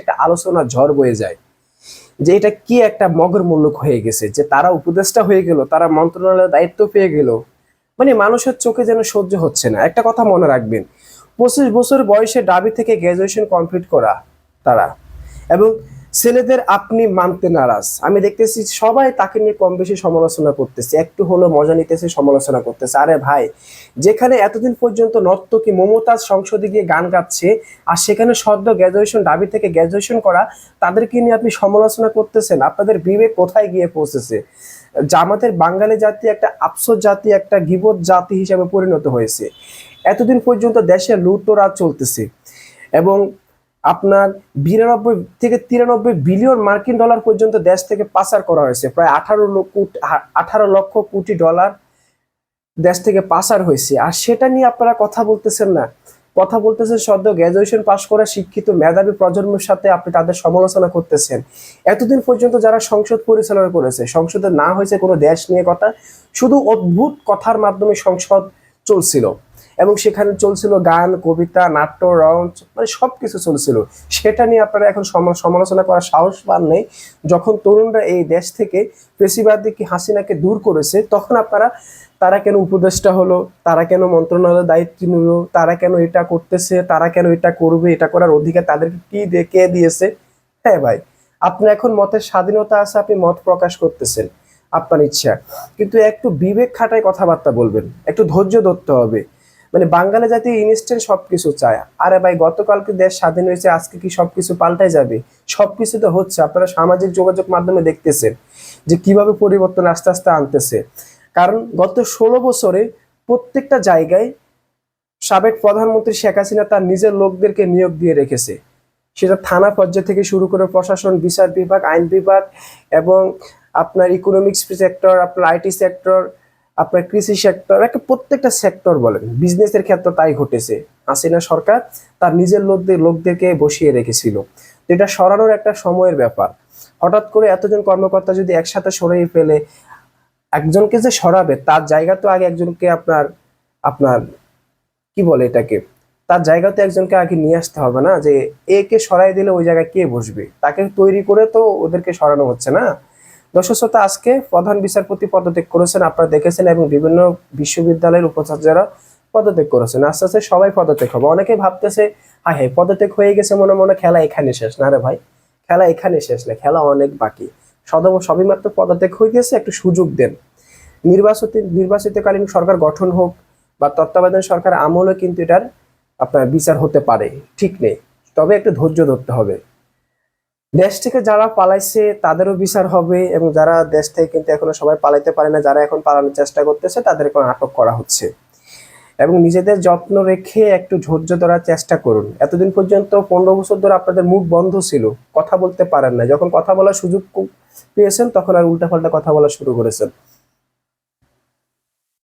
একটা আলোচনা ঝড় বয়ে যায় যে এটা কি একটা মগর মুল্লুক হয়ে গেছে, যে তারা উপদেষ্টা হয়ে গেল, তারা মন্ত্রণালয়ের দায়িত্ব পেয়ে গেল। মানে মানুষের চোখে যেন সহ্য হচ্ছে না। একটা কথা মনে রাখবেন, পঁচিশ বছর বয়সে ডাবি থেকে গ্র্যাজুয়েশন কমপ্লিট করা তারা এবং ছেলেদের আপনি মানতে নারাজ। আমি দেখতেছি সবাই তাকে নিয়ে কম বেশি সমালোচনা করতেছে। একটু হলো মজা নিতেছে, সমালোচনা করতেছে। আরে ভাই, যেখানে এতদিন পর্যন্ত নর্তকী মমতাজ সংসদে গিয়ে গান গাচ্ছে আর সেখানে সদ্য গ্র্যাজুয়েশন দাবি থেকে গ্র্যাজুয়েশন করা, তাদেরকে নিয়ে আপনি সমালোচনা করতেছেন। আপনাদের বিবেক কোথায় গিয়ে পৌঁছেছে? জামাতের বাঙালি জাতি একটা আফসোস জাতি, একটা গিবত জাতি হিসাবে পরিণত হয়েছে। এতদিন পর্যন্ত দেশে লুটরাজ চলতেছে। এবং আপনার বিরানব্বই থেকে তিরানব্বই বিলিয়ন মার্কিন ডলার পর্যন্ত দেশ থেকে পাচার করা হয়েছে। প্রায় আঠারো লক্ষ আঠারো লক্ষ কোটি ডলার দেশ থেকে পাচার হয়েছে। আর সেটা নিয়ে আপনারা কথা বলতেছেন না। কথা বলতেছেন সদ্য গ্র্যাজুয়েশন পাশ করা শিক্ষিত মেধাবী প্রজন্মের সাথে আপনি তাদের সমালোচনা করতেছেন। এতদিন পর্যন্ত যারা সংসদ পরিচালনা করেছে, সংসদে না হয়েছে কোনো দেশ নিয়ে কথা, শুধু অদ্ভুত কথার মাধ্যমে সংসদ চলছিল। এবং সেখানে চলছিল গান, কবিতা, নাট্য রঞ্চ মানে সব কিছু চলছিল। সেটা নিয়ে আপনারা এখন সমা- সমালোচনা করার সাহস পান নেই। যখন তরুণরা এই দেশ থেকে পেশিবাদী হাসিনাকে দূর করেছে, তখন আপনারা, তারা কেন উপদেষ্টা হলো, তারা কেন মন্ত্রণালয়ের দায়িত্ব নিল, তারা কেন এটা করতেছে, তারা কেন এটা করবে, এটা করার অধিকার তাদেরকে কি কে দিয়েছে? হ্যাঁ ভাই, আপনার এখন মতের স্বাধীনতা আছে, আপনি মত প্রকাশ করতেছেন, আপনার ইচ্ছা। কিন্তু একটু বিবেক খাটায় কথাবার্তা বলবেন, একটু ধৈর্য ধরতে হবে। মানে বাঙালি জাতি ইনস্ট্যান্ট সবকিছু চায়। আরে ভাই, গতকালকে দেশ স্বাধীন হয়েছে, আজকে কি সবকিছু পাল্টায় যাবে? সবকিছু তো হচ্ছে, আপনারা সামাজিক যোগাযোগ মাধ্যমে দেখতেছেন যে কীভাবে পরিবর্তন আস্তে আস্তে আনতেছে। কারণ গত ষোলো বছরে প্রত্যেকটা জায়গায় সাবেক প্রধানমন্ত্রী শেখ হাসিনা তার নিজের লোকদেরকে নিয়োগ দিয়ে রেখেছে। সেটা থানা পর্যায় থেকে শুরু করে প্রশাসন, বিচার বিভাগ, আইন বিভাগ এবং আপনার ইকোনমিক্স সেক্টর আপনার আইটি সেক্টর আপনার কৃষি সেক্টর একটা প্রত্যেকটা সেক্টর বলেন। বিজনেসের ক্ষেত্রে তাই ঘটেছে। হাসিনা সরকার তার নিজের লোকদের, লোকদেরকে বসিয়ে রেখেছিল। এটা সরানোর একটা সময়ের ব্যাপার। হঠাৎ করে এতজন কর্মকর্তা যদি একসাথে সরিয়ে ফেলে, একজনকে যে সরাবে, তার জায়গা তো আগে একজনকে আপনার আপনার, কি বলে এটাকে? তার জায়গাতে একজনকে আগে নিয়ে আসতে হবে না, যে একে সরাই দিলে ওই জায়গায় কে বসবে? তাকে তৈরি করে তো ওদেরকে সরানো হচ্ছে না? দর্শক শ্রোতা, আজকে প্রধান বিচারপতি পদত্যাগ করেছেন, আপনারা দেখেছেন, এবং বিভিন্ন বিশ্ববিদ্যালয়ের উপাচার্যরা পদত্যাগ করেছেন। আস্তে আস্তে সবাই পদত্যাগ হবে। অনেকে ভাবতেছে হ্যাঁ হ্যাঁ পদত্যাগ হয়ে গেছে মনে মনে, খেলা এখানে শেষ। না রে ভাই, খেলা এখানে শেষ না, খেলা অনেক বাকি। সদম, সবেমাত্র পদত্যাগ হয়ে গেছে, একটু সুযোগ দেন। নির্বাচিত, নির্বাচিতকালীন সরকার গঠন হোক বা তত্ত্বাবধান সরকার আমলে কিন্তু এটার আপনার বিচার হতে পারে, ঠিক নেই। তবে একটু ধৈর্য ধরতে হবে। দেশ থেকে যারা পালাইছে, তাদেরও বিচার হবে এবং যারা দেশ থেকে কিন্তু এখনও সবাই পালাইতে পারে না, যারা এখন পালানোর চেষ্টা করতেছে, তাদেরকে আটক করা হচ্ছে। এবং নিজেদের যত্ন রেখে একটু ধৈর্য ধরার চেষ্টা করুন। এতদিন পর্যন্ত পনেরো বছর ধরে আপনাদের মুখ বন্ধ ছিল, কথা বলতে পারেন না। যখন কথা বলার সুযোগ পেয়েছেন, তখন আর উল্টাপাল্টা কথা বলা শুরু করেছেন।